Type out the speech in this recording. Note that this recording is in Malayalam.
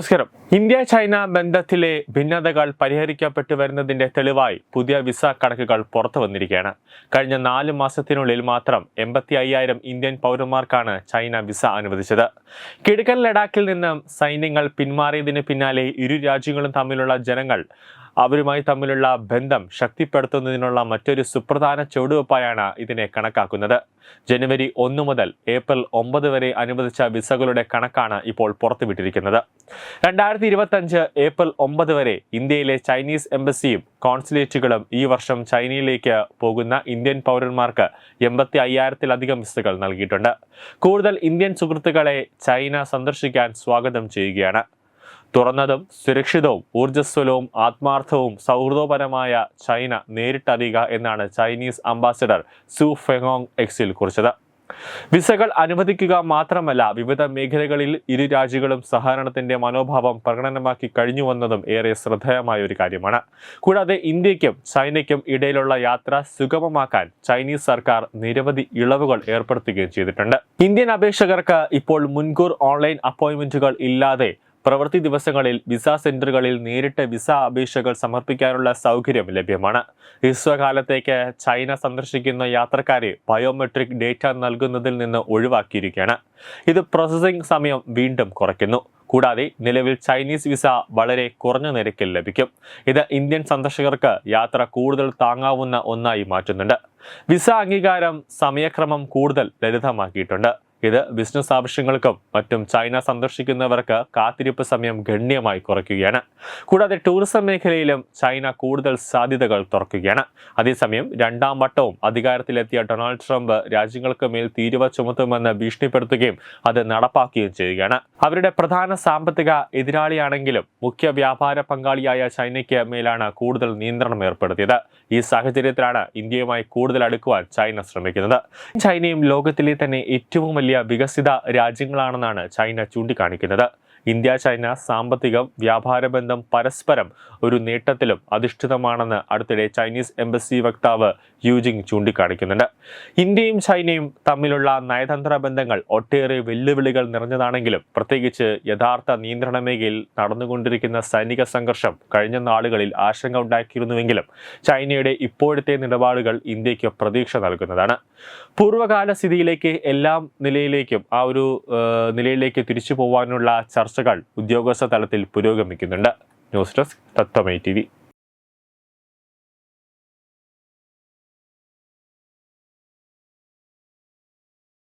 നമസ്കാരം. ഇന്ത്യ ചൈന ബന്ധത്തിലെ ഭിന്നതകൾ പരിഹരിക്കപ്പെട്ടു വരുന്നതിന്റെ തെളിവായി പുതിയ വിസ കണക്കുകൾ പുറത്തു വന്നിരിക്കുകയാണ്. കഴിഞ്ഞ നാല് മാസത്തിനുള്ളിൽ മാത്രം എൺപത്തി അയ്യായിരം ഇന്ത്യൻ പൗരന്മാർക്കാണ് ചൈന വിസ അനുവദിച്ചത്. കിഴക്കൻ ലഡാക്കിൽ നിന്നും സൈന്യങ്ങൾ പിന്മാറിയതിന് പിന്നാലെ ഇരു രാജ്യങ്ങളും തമ്മിലുള്ള ജനങ്ങൾ അവരുമായി തമ്മിലുള്ള ബന്ധം ശക്തിപ്പെടുത്തുന്നതിനുള്ള മറ്റൊരു സുപ്രധാന ചുവടുവെപ്പായാണ് ഇതിനെ കണക്കാക്കുന്നത്. ജനുവരി ഒന്ന് മുതൽ ഏപ്രിൽ ഒമ്പത് വരെ അനുവദിച്ച വിസകളുടെ കണക്കാണ് ഇപ്പോൾ പുറത്തുവിട്ടിരിക്കുന്നത്. രണ്ടായിരത്തി ഇരുപത്തഞ്ച് ഏപ്രിൽ ഒമ്പത് വരെ ഇന്ത്യയിലെ ചൈനീസ് എംബസിയും കോൺസുലേറ്റുകളും ഈ വർഷം ചൈനയിലേക്ക് പോകുന്ന ഇന്ത്യൻ പൗരന്മാർക്ക് എൺപത്തി അയ്യായിരത്തിലധികം വിസകൾ നൽകിയിട്ടുണ്ട്. കൂടുതൽ ഇന്ത്യൻ സുഹൃത്തുക്കളെ ചൈന സന്ദർശിക്കാൻ സ്വാഗതം ചെയ്യുകയാണ്. തുറന്നതും സുരക്ഷിതവും ഊർജസ്വലവും ആത്മാർത്ഥവും സൗഹൃദപരമായ ചൈന നേരിട്ടറിയുക എന്നാണ് ചൈനീസ് അംബാസിഡർ സു ഫെങ്ങോങ് എക്സിൽ കുറിച്ചത്. വിസകൾ അനുവദിക്കുക മാത്രമല്ല വിവിധ മേഖലകളിൽ ഇരു രാജ്യങ്ങളും സഹകരണത്തിന്റെ മനോഭാവം പ്രകടനമാക്കി കഴിഞ്ഞുവന്നതും ഏറെ ശ്രദ്ധേയമായ ഒരു കാര്യമാണ്. കൂടാതെ ഇന്ത്യക്കും ചൈനയ്ക്കും ഇടയിലുള്ള യാത്ര സുഗമമാക്കാൻ ചൈനീസ് സർക്കാർ നിരവധി ഇളവുകൾ ഏർപ്പെടുത്തുകയും ചെയ്തിട്ടുണ്ട്. ഇന്ത്യൻ അപേക്ഷകർക്ക് ഇപ്പോൾ മുൻകൂർ ഓൺലൈൻ അപ്പോയിന്റ്മെന്റുകൾ ഇല്ലാതെ പ്രവൃത്തി ദിവസങ്ങളിൽ വിസ സെന്ററുകളിൽ നേരിട്ട് വിസ അപേക്ഷകൾ സമർപ്പിക്കാനുള്ള സൗകര്യം ലഭ്യമാണ്. ഹ്രസ്വകാലത്തേക്ക് ചൈന സന്ദർശിക്കുന്ന യാത്രക്കാരെ ബയോമെട്രിക് ഡേറ്റ നൽകുന്നതിൽ നിന്ന് ഒഴിവാക്കിയിരിക്കുകയാണ്. ഇത് പ്രോസസ്സിംഗ് സമയം വീണ്ടും കുറയ്ക്കുന്നു. കൂടാതെ നിലവിൽ ചൈനീസ് വിസ വളരെ കുറഞ്ഞ നിരക്കിൽ ലഭിക്കും. ഇത് ഇന്ത്യൻ സന്ദർശകർക്ക് യാത്ര കൂടുതൽ താങ്ങാവുന്ന ഒന്നായി മാറ്റുന്നുണ്ട്. വിസ അംഗീകാരം സമയക്രമം കൂടുതൽ ലളിതമാക്കിയിട്ടുണ്ട്. ഇത് ബിസിനസ് ആവശ്യങ്ങൾക്കും മറ്റും ചൈന സന്ദർശിക്കുന്നവർക്ക് കാത്തിരിപ്പ് സമയം ഗണ്യമായി കുറയ്ക്കുകയാണ്. കൂടാതെ ടൂറിസം മേഖലയിലും ചൈന കൂടുതൽ സാധ്യതകൾ തുറക്കുകയാണ്. അതേസമയം രണ്ടാം വട്ടവും അധികാരത്തിലെത്തിയ ഡൊണാൾഡ് ട്രംപ് രാജ്യങ്ങൾക്ക് മേൽ തീരുവ ചുമത്തുമെന്ന് ഭീഷണിപ്പെടുത്തുകയും അത് നടപ്പാക്കുകയും ചെയ്യുകയാണ്. അവരുടെ പ്രധാന സാമ്പത്തിക എതിരാളിയാണെങ്കിലും മുഖ്യ വ്യാപാര പങ്കാളിയായ ചൈനയ്ക്ക് മേലാണ് കൂടുതൽ നിയന്ത്രണം ഏർപ്പെടുത്തിയത്. ഈ സാഹചര്യത്തിലാണ് ഇന്ത്യയുമായി കൂടുതൽ അടുക്കുവാൻ ചൈന ശ്രമിക്കുന്നത്. ചൈനയും ലോകത്തിലെ തന്നെ ഏറ്റവും വലിയ വികസിത രാജ്യങ്ങളാണെന്നാണ് ചൈന ചൂണ്ടിക്കാണിക്കുന്നത്. ഇന്ത്യ ചൈന സാമ്പത്തിക വ്യാപാര ബന്ധം പരസ്പരം ഒരു നേട്ടത്തിലും അധിഷ്ഠിതമാണെന്ന് അടുത്തിടെ ചൈനീസ് എംബസി വക്താവ് യൂജിങ് ചൂണ്ടിക്കാണിക്കുന്നുണ്ട്. ഇന്ത്യയും ചൈനയും തമ്മിലുള്ള നയതന്ത്ര ബന്ധങ്ങൾ ഒട്ടേറെ വെല്ലുവിളികൾ നിറഞ്ഞതാണെങ്കിലും പ്രത്യേകിച്ച് യഥാർത്ഥ നിയന്ത്രണ മേഖലയിൽ നടന്നുകൊണ്ടിരിക്കുന്ന സൈനിക സംഘർഷം കഴിഞ്ഞ നാളുകളിൽ ആശങ്ക ഉണ്ടാക്കിയിരുന്നുവെങ്കിലും ചൈനയുടെ ഇപ്പോഴത്തെ നിലപാടുകൾ ഇന്ത്യയ്ക്ക് പ്രതീക്ഷ നൽകുന്നതാണ്. പൂർവകാല സ്ഥിതിയിലേക്ക് എല്ലാം നിലയിലേക്കും ആ ഒരു നിലയിലേക്ക് തിരിച്ചു പോകാനുള്ള ചർച്ചകൾ ഉദ്യോഗസ്ഥ തലത്തിൽ പുരോഗമിക്കുന്നുണ്ട്. News desk Tatwamayi T